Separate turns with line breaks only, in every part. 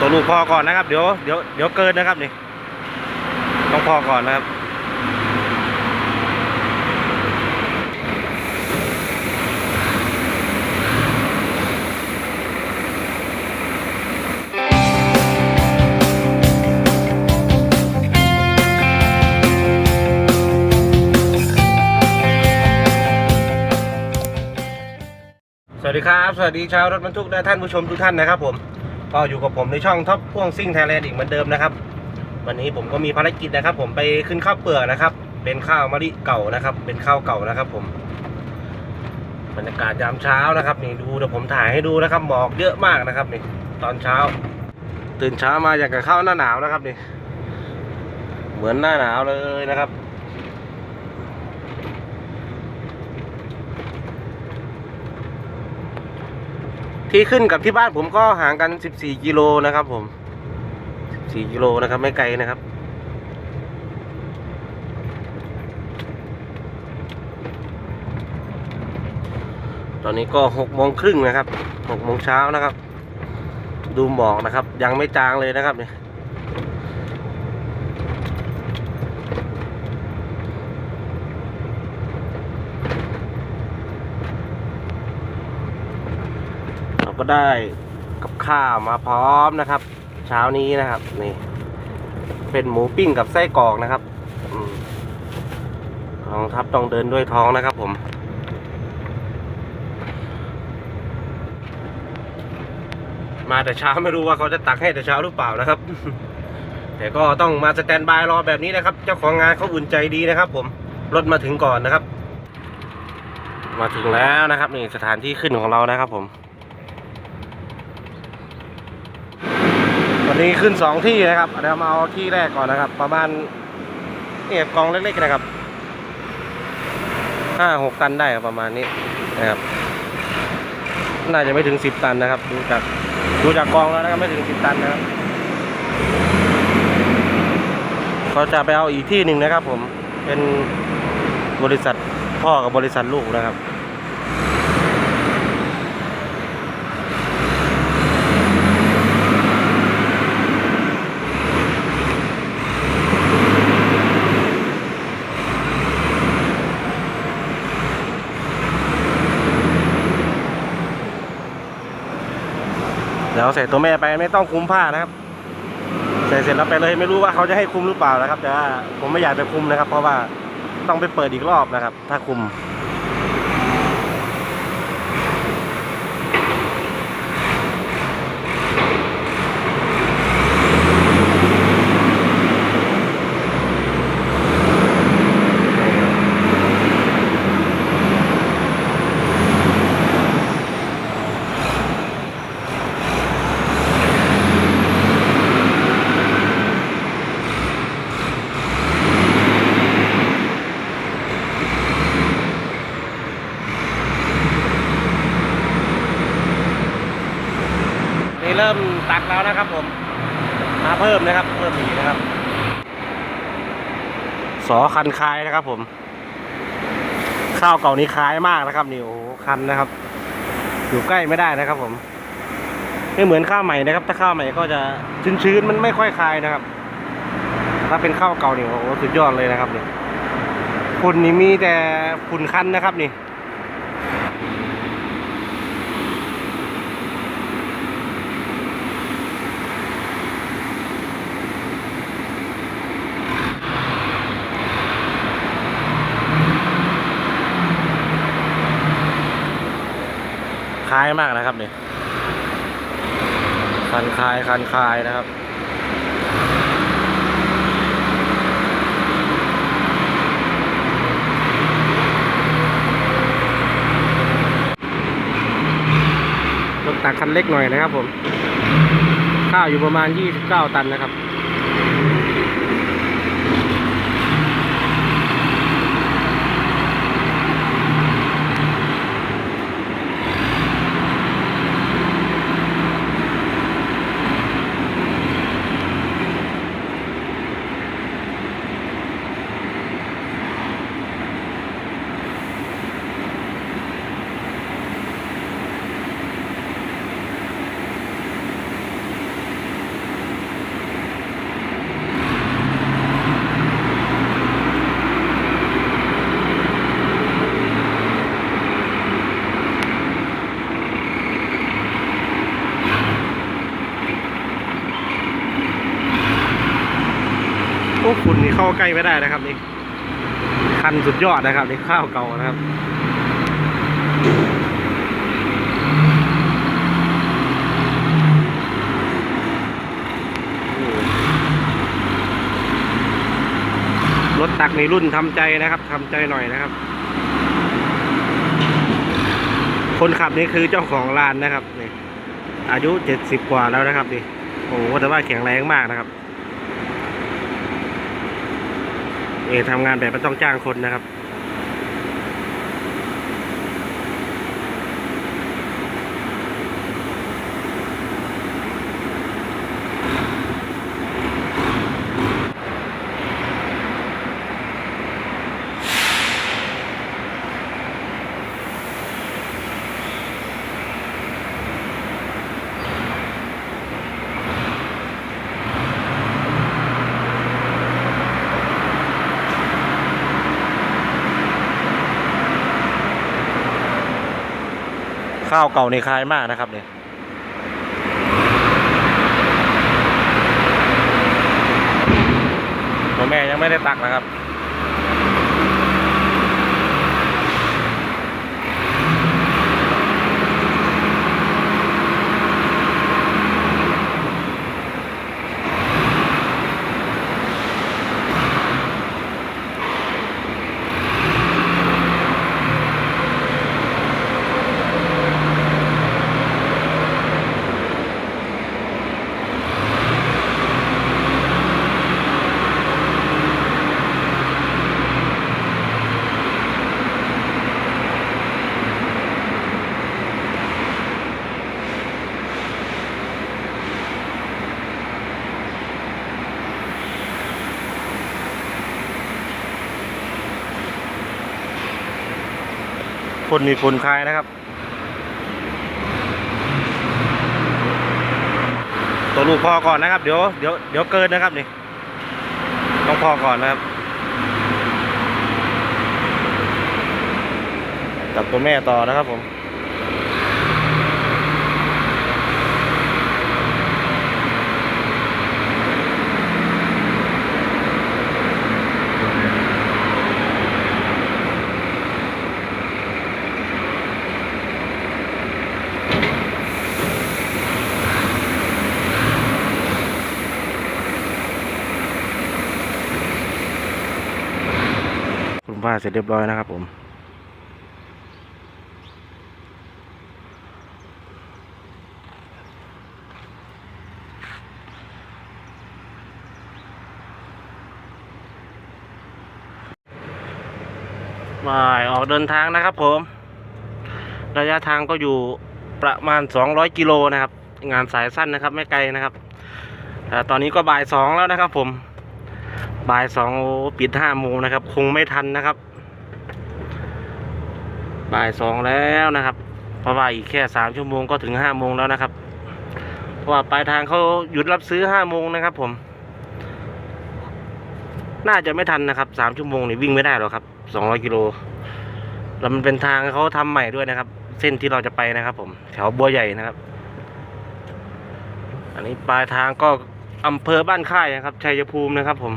ตัวลูกพอก่อนนะครับ เดี๋ยวเดี๋ยวเดี๋ยวเกินนะครับนี่ต้องพอก่อนนะครับสวัสดีครับ สวัสดีชาวรถบรรทุกและท่านผู้ชมทุกท่านนะครับผม ก็อยู่กับผมในช่องท็อปพ่วงซิ่งไทยแลนด์อีกเหมือนเดิมนะครับ วันนี้ผมก็มีภารกิจนะครับ ผมไปขึ้นข้าวเปลือกนะครับ เป็นข้าวมะลิเก่านะครับ เป็นข้าวเก่านะครับผมบรรยากาศยามเช้านะครับนี่ดูเดี๋ยวผมถ่ายให้ดูนะครับหมอกเยอะมากนะครับนี่ตอนเช้า ตื่นเช้ามาอย่างกับข้าวหน้าหนาวนะครับนี่เหมือนหน้าหนาวเลยนะครับ ที่ขึ้นกับที่บ้านผมก็ห่างกัน 14 กิโลนะครับ ผม 14 กิโลนะครับ ไม่ไกลนะครับ ตอนนี้ก็6โมงครึ่งนะครับ6โมงเช้านะครับ ดูหมอกนะครับ ยังไม่จางเลยนะครับเนี่ย ก็ได้กับข้าวมาพร้อมนะครับ เช้านี้นะครับนี่ เป็นหมูปิ้งกับไส้กรอกนะครับกองทัพต้องเดินด้วยท้องนะครับผมมาแต่เช้าไม่รู้ว่าเขาจะตักให้แต่เช้าหรือเปล่านะครับ แต่ก็ต้องมาสแตนบายรอแบบนี้นะครับ เจ้าของงานเขาอุ่นใจดีนะครับ ผมรถมาถึงก่อนนะครับ มาถึงแล้วนะครับนี่สถานที่ขึ้นของเรานะครับผม วันนี้ขึ้นสองที่นะครับเดี๋ยวมาเอาที่แรกก่อนนะครับ ประมาณเนี่ยกองเล็กๆนะครับห้าหกตันได้ประมาณนี้นะครับ น่าจะไม่ถึงสิบตันนะครับ ดูจากดูจากกองแล้วนะครับไม่ถึงสิบตันนะครับก็จะไปเอาอีกที่หนึ่งนะครับ ผมเป็นบริษัทพ่อกับบริษัทลูกนะครับ เราใส่ตัวแม่ไปไม่ต้องคุมผ้านะครับ ใส่เสร็จแล้วไปเลยไม่รู้ว่าเขาจะให้คุมหรือเปล่านะครับ แต่ว่าผมไม่อยากไปคุมนะครับ เพราะว่าต้องไปเปิดอีกรอบนะครับ ถ้าคุม นี่เริ่มตัก แล้วนะครับผม มาเพิ่มนะครับ เพิ่มอีกนะครับ สอคันคายนะครับ ผม ข้าวเก่านี้คล้ายมากนะครับนี่โอ้โหคันนะครับ อยู่ใกล้ไม่ได้นะครับ ผมไม่เหมือนข้าวใหม่นะครับ ถ้าข้าวใหม่ก็จะชื้นๆมันไม่ค่อยคลายนะครับ ถ้าเป็นข้าวเก่านี่โอ้โหสุดยอดเลยนะครับนี่ฝุ่นนี่มีแต่ฝุ่นคันนะครับนี่ ล้ายมากนะครับนี่คันคลายคันคลายนะครับรถตักคันเล็กหน่อยนะครับผม ข้าวอยู่ประมาณ 29 ตันนะครับ น อ้ฝุ่นนี่เข้าใกล้ไม่ได้นะครับนี่คันสุดยอดนะครับนี่ข้าวเก่านะครับรถตักในรุ่นทำใจนะครับทำใจหน่อยนะครับ คนขับนี่คือเจ้าของร้านนะครับนี่อายุเจ็ดสิบกว่าแล้วนะครับนี่โอ้แต่ว่าแข็งแรงมากนะครับ เอทำงานแบบไม่ต้องจ้างคนนะครับ ข้าวเก่าในคลายมากนะครับเนี่ยแม่ยังไม่ได้ตักนะครับ คนมีคนคลายนะครับ ตัวลูกพอก่อนนะครับ เดี๋ยวเดี๋ยวเดี๋ยวเกินนะครับนี่ต้องพอก่อนนะครับจับตัวแม่ต่อนะครับผม คุณป้าเสร็จเรียบร้อยนะครับผมมายออกเดินทางนะครับผม ระยะทางก็อยู่ประมาณ 200 กิโลนะครับ งานสายสั้นนะครับ ไม่ไกลนะครับแต่ตอนนี้ก็บ่ายสองแล้วนะครับผม บ่ายสองปิดห้าโมงนะครับ คงไม่ทันนะครับ บ่ายสองแล้วนะครับ เพราะว่าอีกแค่สามชั่วโมงก็ถึงห้าโมงแล้วนะครับเพราะว่าปลายทางเขาหยุดรับซื้อห้าโมงนะครับ ผม น่าจะไม่ทันนะครับสามชั่วโมงนี่วิ่งไม่ได้หรอกครับสองร้อยกิโลแล้วมันเป็นทางเขาทำใหม่ด้วยนะครับ เส้นที่เราจะไปนะครับ ผมแถวบัวใหญ่นะครับ อันนี้ปลายทางก็อำเภอบ้านค่ายนะครับชัยภูมินะครับผม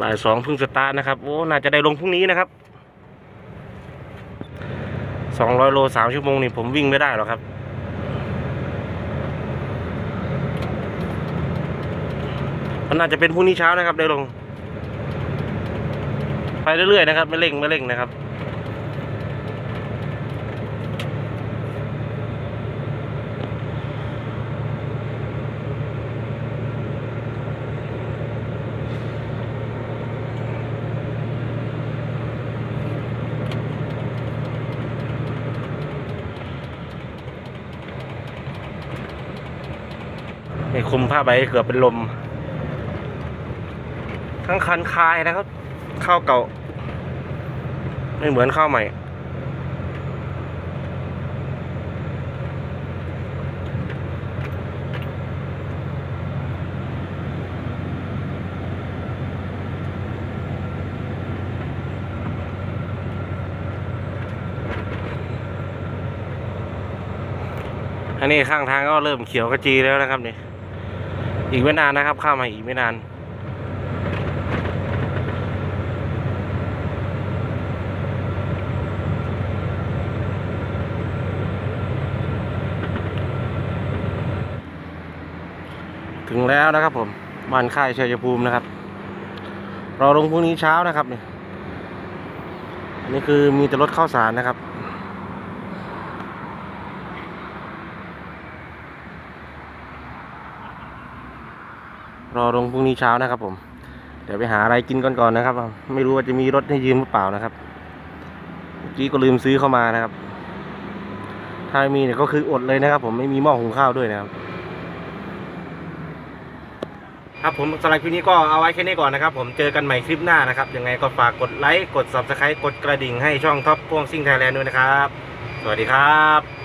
บ่ายสองเพิ่งสตาร์ทนะครับ โอ้ น่าจะได้ลงพรุ่งนี้นะครับสองร้อยโลสามชั่วโมงนี่ผมวิ่งไม่ได้หรอกครับ มันน่าจะเป็นพรุ่งนี้เช้านะครับได้ลง ไปเรื่อยๆนะครับ ไม่เร่งไม่เร่งนะครับ นี่คุมผ้าใบเกือบเป็นลม ทั้งคันคายนะครับ ข้าวเก่า ไม่เหมือนข้าวใหม่ อันนี้ข้างทางก็เริ่มเขียวกระจีแล้วนะครับนี่ อีกไม่นานนะครับ ข้ามมาอีกไม่นาน ถึงแล้วนะครับผมบ้านค่ายชัยภูมินะครับ เราลงพรุ่งนี้เช้านะครับเนี่ยนนี้คือมีแต่รถเข้าสารนะครับ รอลงพรุ่งนี้เช้านะครับผม เดี๋ยวไปหาอะไรกินก่อนก่อนนะครับ ไม่รู้ว่าจะมีรถให้ยืมหรือเปล่านะครับเมื่อกี้ก็ลืมซื้อเข้ามานะครับ ถ้าม่มีเนี่ยก็คืออดเลยนะครับ ผมไม่มีหม้อหุงข้าวด้วยนะครับ ครับผมสำหรับคลิปนี้ก็เอาไว้แค่นี้ก่อนนะครับ ผมเจอกันใหม่คลิปหน้านะครับยังไงก็ฝากกดไลค์กด subscribe กดกระดิ่งให้ช่องท็อปพ่วงซิ่งไทยแลนด์ด้วยนะครับ สวัสดีครับ